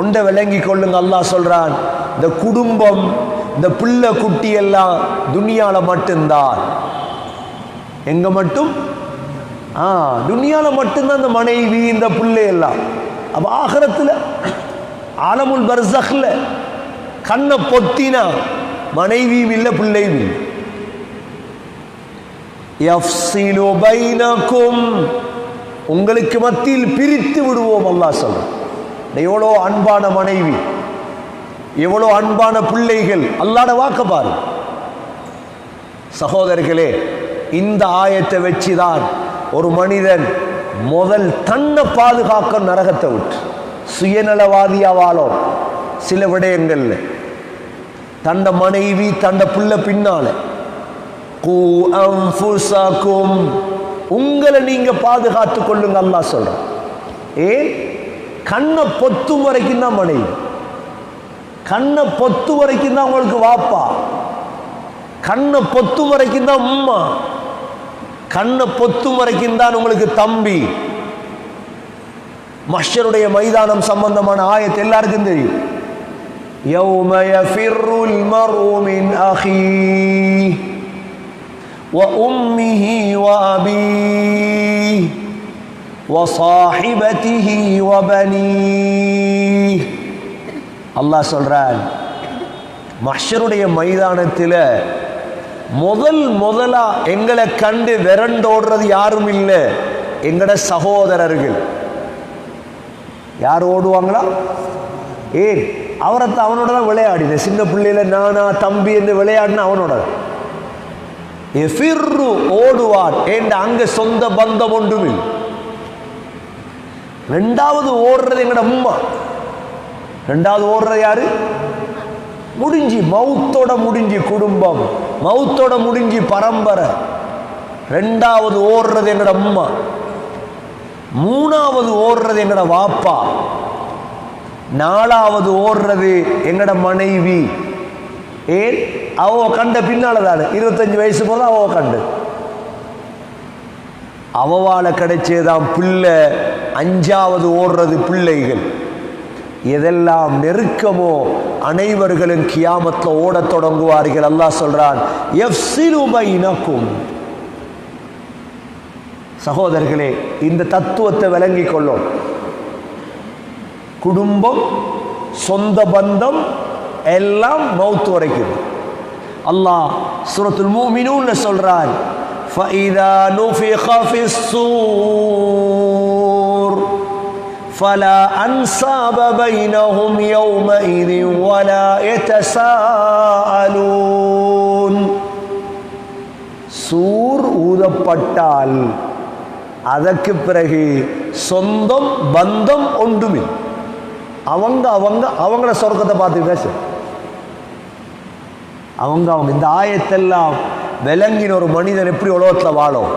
ஒன்றை விளங்கி கொள்ளுங்க அல்லாஹ் சொல்றான் இந்த குடும்பம் இந்த பிள்ளை குட்டி எல்லாம் துனியால மட்டும்தான். எங்க மட்டும்? ஆ துணியால மட்டும்தான் இந்த மனைவி இந்த பிள்ளை எல்லாம். அப்ப ஆகரத்துல ஆலமுல் பர்சக்ல கண்ணை பொத்தினா மனைவியும் இல்லை பிள்ளையும் இல்லை. உங்களுக்கு மத்தியில் பிரித்து விடுவோம் அல்லா சொல்றேன். எவ்வளோ அன்பான மனைவி எவ்வளோ அன்பான பிள்ளைகள் அல்லாட வாக்க பாரு. சகோதரர்களே இந்த ஆயத்தை வச்சுதான் ஒரு மனிதன் முதல் தன்னை பாதுகாக்க நரகத்தை விட்டு சுயநலவாதியா வாழும். சில விடயங்கள்ல தண்ட மனைவி தண்ட புள்ள பின்னால கூ உங்களை நீங்க பாதுகாத்து கொள்ளுங்க அல்லா சொல்ற ஏன்? கண்ணை பொத்தும் வரைக்கும் தான் மனைவி கண்ணை பொத்து வரைக்கும் தான் உங்களுக்கு வாப்பா கண்ணை பொத்தும் வரைக்கும் தான் உம்மா கண்ணை பொத்தும் வரைக்கும் தான் உங்களுக்கு தம்பி மஷருடைய மைதானம் சம்பந்தமான ஆயத்து எல்லாருக்கும் தெரியும் يوم يفر المرء من أخيه وأمه وأبيه وصاحبته وبنيه அல்லாஹ் சொல்றான் மஷருடைய மைதானத்தில் முதல் முதலா எங்களை கண்டு விரண்டோடுறது யாரும் இல்லை. எங்கட சகோதரர்கள். யார் ஓடுவாங்களா? ஏன் அவரத்தை அவனோட தான் விளையாடின சின்ன பிள்ளையில நானா தம்பி என்று விளையாடின அவனோட. எஃபிர்ரு ஓடுவான். ஏண்ட அங்க சொந்த பந்தம் ஒன்றுமில்லை. ரெண்டாவது ஓடுறது எங்கட அம்மா. ரெண்டாவது ஓடுறது யாரு? முடிஞ்சு மவுத்தோட முடிஞ்சு குடும்பம் மவுத்தோட முடிஞ்சு பரம்பரை. ரெண்டாவது ஓடுறது எங்கட அம்மா. மூணாவது ஓடுறது எங்கட வாப்பா. நாலாவது ஓடுறது எங்கட மனைவி. ஏன்? அவ கண்ட பின்னால தானே இருபத்தஞ்சு வயசு போது அவ கண்டு. அவவால கிடைச்சதுதான் பிள்ளை அஞ்சாவது ஓடுறது பிள்ளைகள் எதெல்லாம் நெருக்கமோ அனைவர்களும் கியாமத்தில் ஓடத் தொடங்குவார்கள் அல்லாஹ் சொல்றான் "யஃப்ஸிலு பைனக்கும்." சகோதரர்களே இந்த தத்துவத்தை விளங்கிக் கொள்ளும். குடும்பம் சொந்த பந்தம் எல்லாம் மௌத்து வரைக்கும் அல்லாஹ் சுரத்துல் மூமினு சொல்றான் فَإِذَا نُفِخَ فِي الصُّورِ فَلَا أَنْسَابَ بَيْنَهُمْ يَوْمَئِذٍ وَلَا يَتَسَاءَلُونَ சூர் ஊதப்பட்டால் அதற்கு பிறகு சொந்தம் பந்தம் ஒன்றுமில்லை அவங்க அவங்க அவங்கள சொர்க்கத்தை பார்த்து பேச அவங்க அவங்க இந்த ஆயத்தெல்லாம் விலங்கின ஒரு மனிதன் எப்படி உலகத்தில் வாழும்?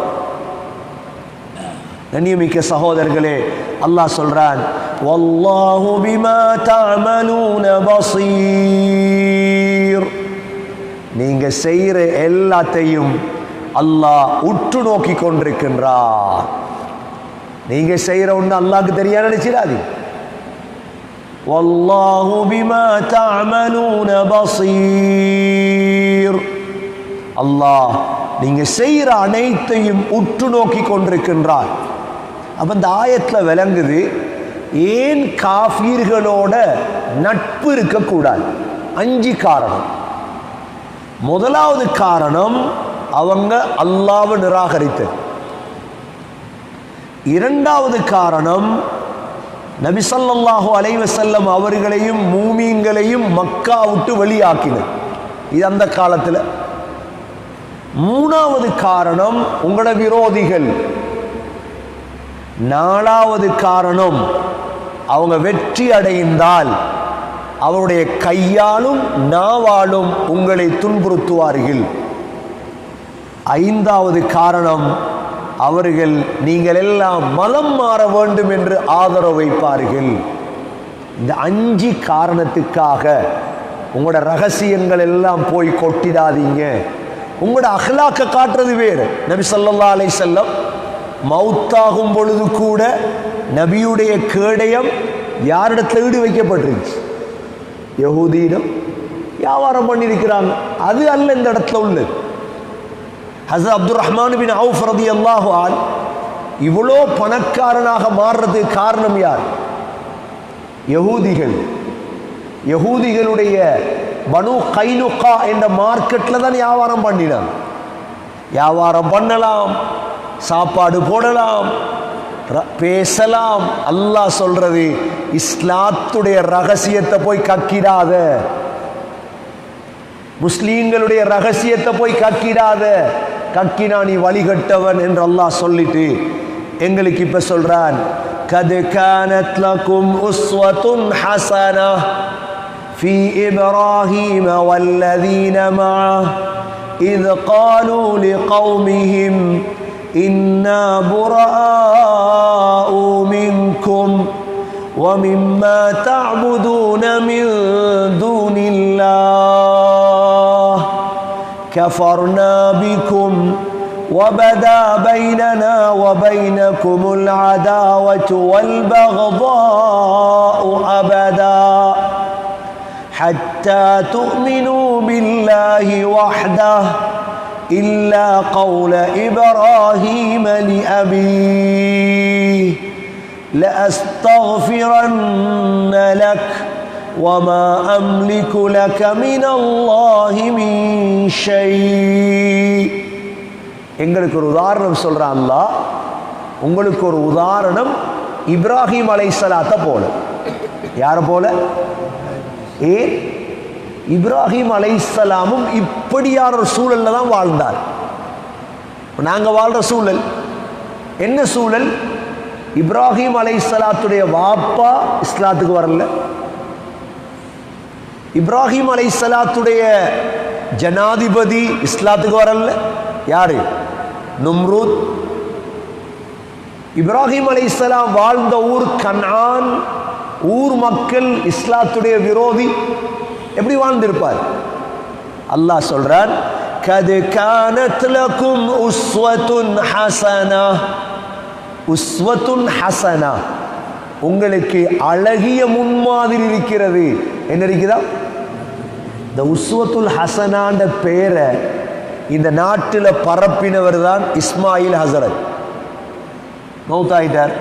கண்ணியமிக்க சகோதரர்களே அல்லாஹ் சொல்றான் வல்லாஹு பிமா தஅமலூன பஸீர் நீங்க செய்யற எல்லாத்தையும் அல்லாஹ் உற்று நோக்கி கொண்டிருக்கின்றார். நீங்க செய்யற ஒன்று அல்லாஹ்க்கு தெரியா நினைச்சிடாது வல்லாஹு பிமா தஅமலூன பஸீர் அல்லாஹ் நீங்க செய்யற அனைத்தையும் உற்று நோக்கி கொண்டிருக்கின்றார். அப்ப இந்த ஆயத்துல விளங்குது ஏன் காஃபீர்களோட நட்பு இருக்கக்கூடாது? அஞ்சு காரணம். முதலாவது காரணம் அவங்க அல்லாவை நிராகரித்தது. இரண்டாவது காரணம் நபி ஸல்லல்லாஹு அலைஹி அவர்களையும் மூமீன்களையும் மக்கா விட்டு வெளியாக்கினர். இது அந்த காலத்தில். மூணாவது காரணம் உங்களோட விரோதிகள். நாலாவது காரணம் அவங்க வெற்றி அடைந்தால் அவருடைய கையாலும் நாவாலும் உங்களை துன்புறுத்துவார்கள். ஐந்தாவது காரணம் அவர்கள் நீங்கள் எல்லாம் மதம் மாற வேண்டும் என்று ஆதரவு வைப்பார்கள். இந்த அஞ்சு காரணத்துக்காக உங்களோட ரகசியங்கள் எல்லாம் போய் கொட்டிடாதீங்க. உங்களோட அகலாக்க காட்டுறது வேறு. நபி சொல்லல்லா அலை செல்லம் மௌத்தாகும் பொழுது கூட நபியுடைய கேடயம் யாரிடத்தில் ஈடு வைக்கப்பட்டிருந்துச்சு? யகூதியிடம் வியாபாரம் பண்ணியிருக்கிறாங்க. அது அல்ல இந்த இடத்துல உள்ளது. ஹசரத் அப்துல் ரஹ்மான் பின் அவுஃப் ரதி அல்லாஹு ஆன் இவ்வளோ பணக்காரனாக மாறுறதுக்கு காரணம் யார்? யகூதிகள். யகூதிகளுடைய பனு கைனுக்கா என்ற மார்க்கெட்டில் தான் வியாபாரம் பண்ணினான் வியாபாரம் பண்ணலாம் சாப்பாடு போடலாம் பேசலாம். அல்லாஹ் சொல்றது இஸ்லாத்துடைய ரகசியத்தை போய் கக்கிடாத. முஸ்லீம்களுடைய ரகசியத்தை போய் கக்கிடாத. கக்கினா நீ வழிகட்டவன் என்று அல்லாஹ் சொல்லிட்டு எங்களுக்கு இப்ப சொல்றான் கது கானத் லகும் உஸ்வத்துன் ஹசனா. في إبراهيم والذين معه إذ قالوا لقومهم إنا براء منكم ومما تعبدون من دون الله كفرنا بكم وبدا بيننا وبينكم العداوة والبغضاء أبدا حتى تؤمنوا بالله وحده إلا قول إبراهيم لأبيه لأستغفرن لك وما أملك لك من الله من شيء எங்களுக்கு ஒரு உதாரணம் சொல்றான் அல்லாஹ் உங்களுக்கு ஒரு உதாரணம் இப்ராஹிம் அலைஹிஸ்ஸலாத்தை போல யாரை போல ஏன்? இப்ராஹிம் அலைசலாமும் இப்படியான ஒரு சூழலில் தான் வாழ்ந்தார். நாங்க வாழ்ற சூழல் என்ன சூழல்? இப்ராஹிம் அலைசலாத்துடைய வாப்பா இஸ்லாத்துக்கு வரல. இப்ராஹிம் அலைசலாத்துடைய ஜனாதிபதி இஸ்லாத்துக்கு வரல. யாரு? நும்ரூத். இப்ராஹிம் அலைசலாம் வாழ்ந்த ஊர் கனான் ஊர் மக்கள் இஸ்லாத்துடைய விரோதி எப்படி வாழ்ந்திருப்பார்? அல்லாஹ் சொல்றார் கது கானத்லக்கும் உஸ்வத்துன் ஹசனா. உஸ்வத்துன் ஹசனா. உங்களுக்கு அழகிய முன்மாதிரி இருக்கிறது. என்ன இருக்குதா? இந்த உஸ்வத்துல் ஹசனான்ற பேரை இந்த நாட்டில் பரப்பினவர் தான் இஸ்மாயில் ஹசரத். மௌத்தாயிட்டார்.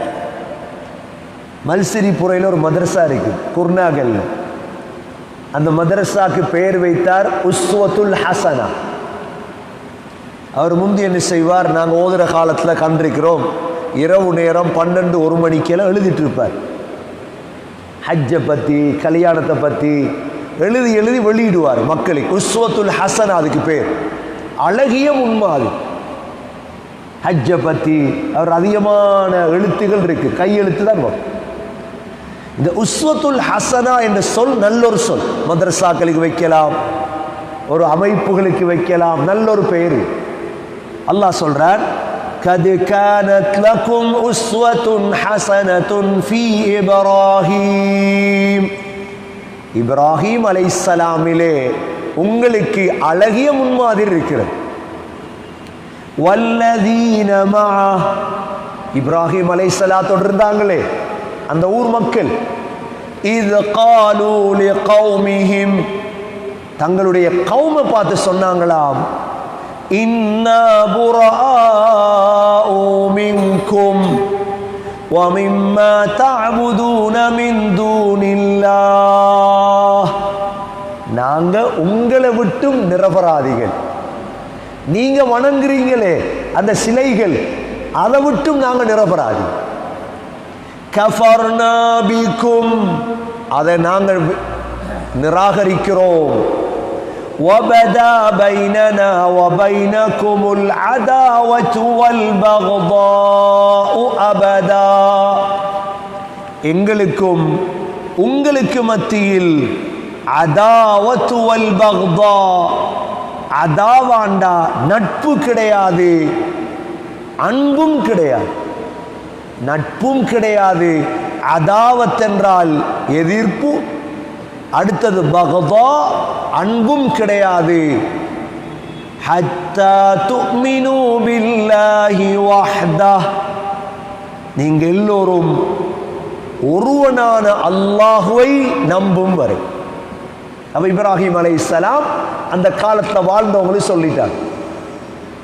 மல்சிரிபுரையில் ஒரு மதரசா இருக்கு குர்னாகல்ல. அந்த மதரசாக்கு பெயர் வைத்தார் உஸ்வத்துல் ஹசனா. அவர் முந்தி என்ன செய்வார்? நாங்கள் ஓதுற காலத்தில் கண்டிருக்கிறோம் இரவு நேரம் பன்னெண்டு ஒரு மணிக்கெல்லாம் எழுதிட்டு இருப்பார் ஹஜ்ஜை பற்றி கல்யாணத்தை பற்றி எழுதி எழுதி வெளியிடுவார் மக்களுக்கு உஸ்வத்துல் ஹசன் அதுக்கு பேர். அழகிய முன்மாதிரி ஹஜ்ஜை பற்றி அவர் அதிகமான எழுத்துகள் இருக்குது கையெழுத்து தான் வரும். இந்த உஸ்வத்துல் ஹசனா என்ற சொல் நல்லொரு சொல் மதரசாக்களுக்கு வைக்கலாம் ஒரு அமைப்புகளுக்கு வைக்கலாம் நல்லொரு பெயர் அல்லாஹ் சொல்றான் قد كانت لكم أسوة حسنة في إبراهيم இப்ராஹிம் அலைஹிஸ்ஸலாமிலே உங்களுக்கு அழகிய முன்மாதிரி இருக்கிறது வல்லதீன மஅஹ் இப்ராஹிம் அலைஹிஸ்ஸலாத்தோடு இருந்தாங்களே அந்த ஊர் மக்கள் இது காலு லிகௌமிஹிம் தங்களுடைய கௌமை பார்த்து சொன்னாங்களாம் இன்னா புராஉ மின்கும் ومما تعبدون من دون الله நாங்க உங்களை விட்டும் நிரபராதிகள் நீங்க வணங்குறீங்களே அந்த சிலைகள் அதை விட்டும் நாங்க நிரபராதி கஃபர்னா பிக்கும் அதை நாங்கள் வி- நிராகரிக்கிறோம் وبدا بيننا وبينكم العداوة والبغضاء أبدا எங்களுக்கும் உங்களுக்கு மத்தியில் அதாவத்து வல் பக்தா அதாவாண்டா நட்பு கிடையாது அன்பும் கிடையாது நட்பும் கிடையாது. அதாவத்தென்றால் எதிர்ப்பு. அடுத்தது பகவா அன்பும் கிடையாது. நீங்க எல்லோரும் ஒருவனான அல்லாஹுவை நம்பும் வரை. அப்ப இப்ராஹிம் அலைஹிஸ்ஸலாம் அந்த காலத்தில் வாழ்ந்தவங்களும் சொல்லிட்டார்.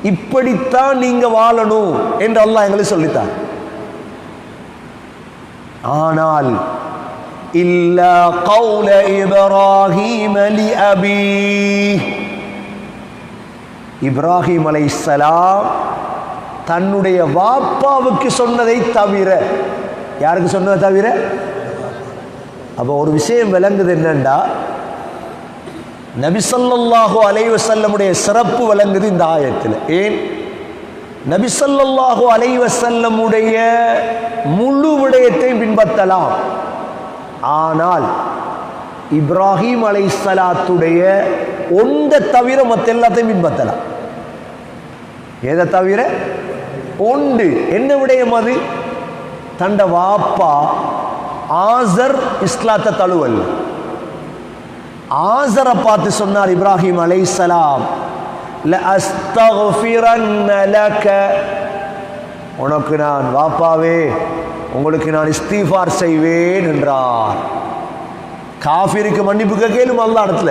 இப்படித்தான் நீங்க வாழணும் என்று அல்லாஹ் எங்களுக்கு சொல்லித்தார். ஆனால் இல்லா கௌல இப்ராஹிம் அலி அபி இப்ராஹிம் அலை சலாம் தன்னுடைய வாப்பாவுக்கு சொன்னதை தவிர யாருக்கு சொன்னதை தவிர? அப்போ ஒரு விஷயம் விளங்குது என்னண்டா? நபிசல்லாஹு அலைவசல்லமுடைய சிறப்பு விளங்குது இந்த ஆயத்தில். ஏன்? நபிசல்லாஹு அலைவசல்லமுடைய முழு விடயத்தையும் பின்பற்றலாம். ஆனால் இப்ராஹிம் அலை சலாத்துடைய ஒன்றை தவிர மற்ற எல்லாத்தையும் பின்பற்றலாம். எதை தவிர? ஒன்று. என்ன விடயம் அது? தண்ட வாப்பா ஆசர் இஸ்லாத்தை தழுவல். ஆசரை பார்த்து சொன்னார் இப்ராஹிம் அலைசலாம் உனக்கு நான் வாப்பாவே உங்களுக்கு நான் இஸ்தீஃபார் செய்வேன் என்றார். காஃபிருக்கு மன்னிப்பு கேளும் அல்ல இடத்துல.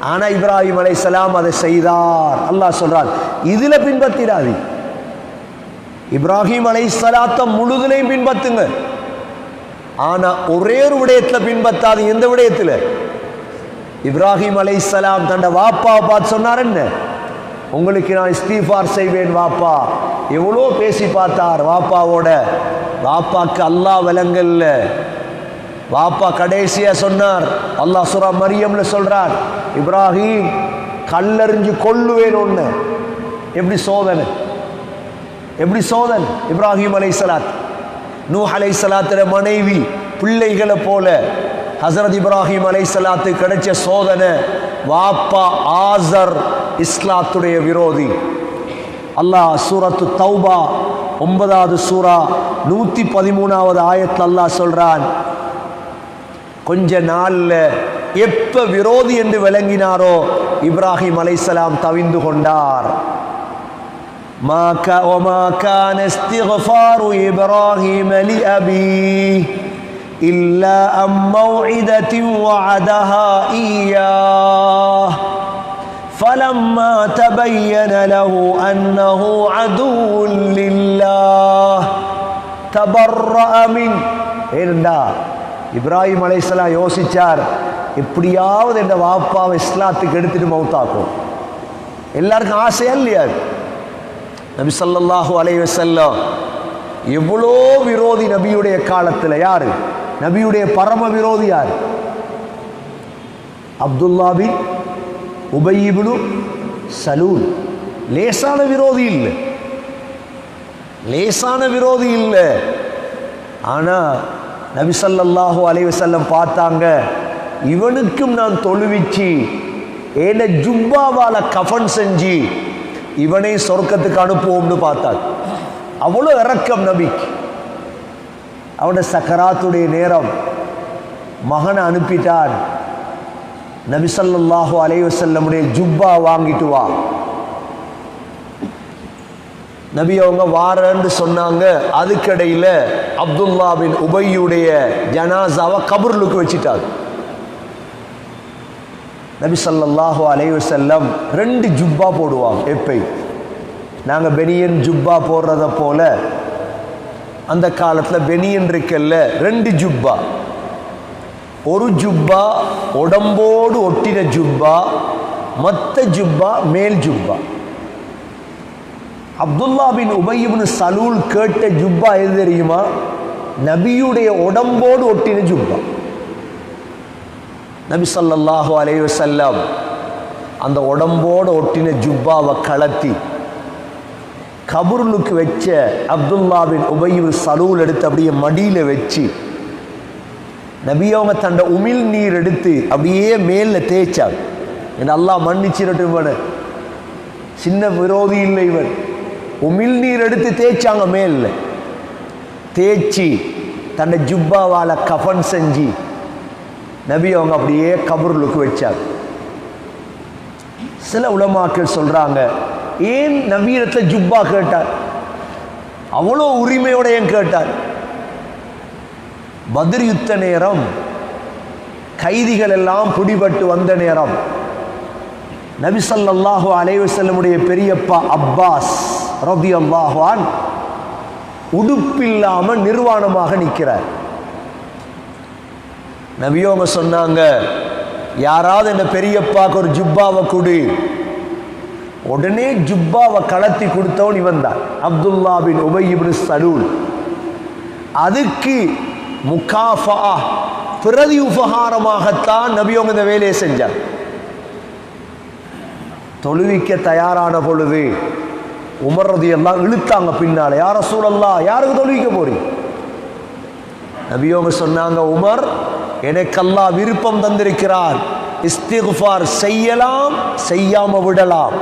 ஆனா இப்ராஹிம் அலைசலாம் அதை செய்தார். அல்லாஹ் சொல்றார் இதுல பின்பற்றிடாது இப்ராஹிம் அலை சலாத்த முழுதலையும் பின்பற்றுங்க ஆனா ஒரே ஒரு விடயத்துல பின்பற்றாது எந்த விடயத்துல? இப்ராஹிம் அலை இஸ்லாம் தண்ட வாப்பா பார்த்து சொன்னார் என்ன? உங்களுக்கு நான் இஸ்தீஃபார் செய்வேன் வாப்பா. எவ்வளோ பேசி பார்த்தார் வாப்பாவோட. வாப்பாக்கு அல்லாஹ் விலங்கல்ல வாப்பா கடைசியாக சொன்னார் அல்லாஹ் சுரா மரியம்ல சொல்கிறார் இப்ராஹிம் கல்லறிஞ்சு கொல்லுவேன் ஒன்று எப்படி சோதனை? எப்படி சோதனை? இப்ராஹிம் அலை சலாத் நூ அலை சலாத்திர மனைவி பிள்ளைகளை போல. ஹசரத் இப்ராஹிம் அலை சலாத்து கிடைச்ச சோதனை வாப்பா ஆசர் இஸ்லாத்துடைய விரோதி அல்லாஹ் சூரத்து தௌபா ஒன்பதாவது சூரா நூத்தி பதிமூணாவது ஆயத்தில் அல்லாஹ் சொல்றான் கொஞ்ச நாள்ல எப்ப விரோதி என்று விளங்கினாரோ இப்ராஹிம் அலைசலாம் தவிந்து கொண்டார் ما كا وما كان استغفار إبراهيم لأبيه إلا عن موعدة وعدها إياه فلما تبين له أنه عدو لله تبرأ منه ஏனென்றா இப்ராஹிம் அலைசலாம் யோசிச்சார் எப்படியாவது என் வாப்பாவை இஸ்லாத்துக்கு எடுத்துட்டு மௌத்தாக்கும் எல்லாருக்கும் ஆசையா இல்லையா நபி ஸல்லல்லாஹு அலைஹி வஸல்லம் எவ்வளோ விரோதி நபியுடைய காலத்தில் யாரு நபியுடைய பரம விரோதி யார்? அப்துல்லாபின் உபயிபுனு சலூல். லேசான விரோதி இல்லை. லேசான விரோதி இல்லை. ஆனா நபி ஸல்லல்லாஹு அலைஹி பார்த்தாங்க இவனுக்கும் நான் தொழுவிச்சு ஏன ஜும்பாவால கஃபன் செஞ்சு இவனை சொர்க்கத்துக்கு அனுப்புவோம்னு பார்த்தாங்க. அவ்வளோ இறக்கம் நபிக்கு. அவனோட சக்கராத்துடைய நேரம் மகனை அனுப்பிட்டான். நபிசல்லாஹு அலைவசல்லமுடைய ஜுப்பா வாங்கிட்டு வா. நபி அவங்க வாரன்னு சொன்னாங்க. அதுக்கடையில் அப்துல்லா பின் உபையுடைய ஜனாசாவை கபர்லுக்கு வச்சிட்டாங்க. நபி சல்லாஹு அலைவசல்லம் ரெண்டு ஜுப்பா போடுவாங்க எப்பை நாங்கள் பெனியன் ஜுப்பா போடுறத போல அந்த காலத்தில் பெனியன் இருக்கல்ல ரெண்டு ஜுப்பா. ஒரு ஜுப்பா உடம்போடு ஒட்டின ஜுப்பா மற்ற ஜுப்பா மேல் ஜுப்பா. அப்துல்லா பின் உபயிபின் சலூல் கேட்ட ஜுப்பா எது தெரியுமா? நபியுடைய உடம்போடு ஒட்டின ஜுப்பா. நபி சொல்லாஹு அலைவசல்லாம் அந்த உடம்போடு ஒட்டின ஜுப்பாவை கலத்தி கபூர்லுக்கு வச்ச அப்துல்லாவின் பின் சலூல் எடுத்து அப்படியே மடியில வச்சு நபி அவங்க தண்ட உமிழ் நீர் எடுத்து அப்படியே மேல தேய்ச்சாங்க. என்ன அல்லாஹ் மன்னிச்சிரட்டும் இவனை. சின்ன விரோதி இல்லை இவன். உமிழ் நீர் எடுத்து தேய்ச்சாங்க மேலில். தேய்ச்சி தன்னை ஜுப்பாவால கஃபன் செஞ்சு நபி அவங்க அப்படியே கபூர்லுக்கு வச்சாங்க. சில உலமாக்கள் சொல்றாங்க ஏன் நவீனத்தை ஜுப்பா கேட்டார்? அவ்வளோ உரிமையோட ஏன் கேட்டார்? பத்ர் யுத்த நேரம் கைதிகள் எல்லாம் பிடிபட்டு வந்த நேரம் நபிசல்லாஹு அலைவசல்லமுடைய பெரியப்பா அப்பாஸ் ரபி அல்லாஹான் உடுப்பில்லாம நிர்வாணமாக நிற்கிறார். நபியோங்க சொன்னாங்க யாராவது என்ன பெரியப்பாக்கு ஒரு ஜுப்பாவை கொடு. உடனே ஜுப்பாவை கலத்தி கொடுத்தவன் இவன் தான் அப்துல்லா பின் சலூல். அதுக்கு முகாஃபா பிரதி உபகாரமாகத்தான் நபியோங்க இந்த வேலையை செஞ்சார் தொழுவிக்க தயாரான பொழுது உமர்றது எல்லாம் இழுத்தாங்க பின்னால யார சூழல்லா யாருக்கு தொழுவிக்க போறீங்க நபியோங்க சொன்னாங்க உமர் எனக்கெல்லாம் விருப்பம் தந்திருக்கிறார். இஸ்திகுஃபார் செய்யலாம் செய்யாம விடலாம்.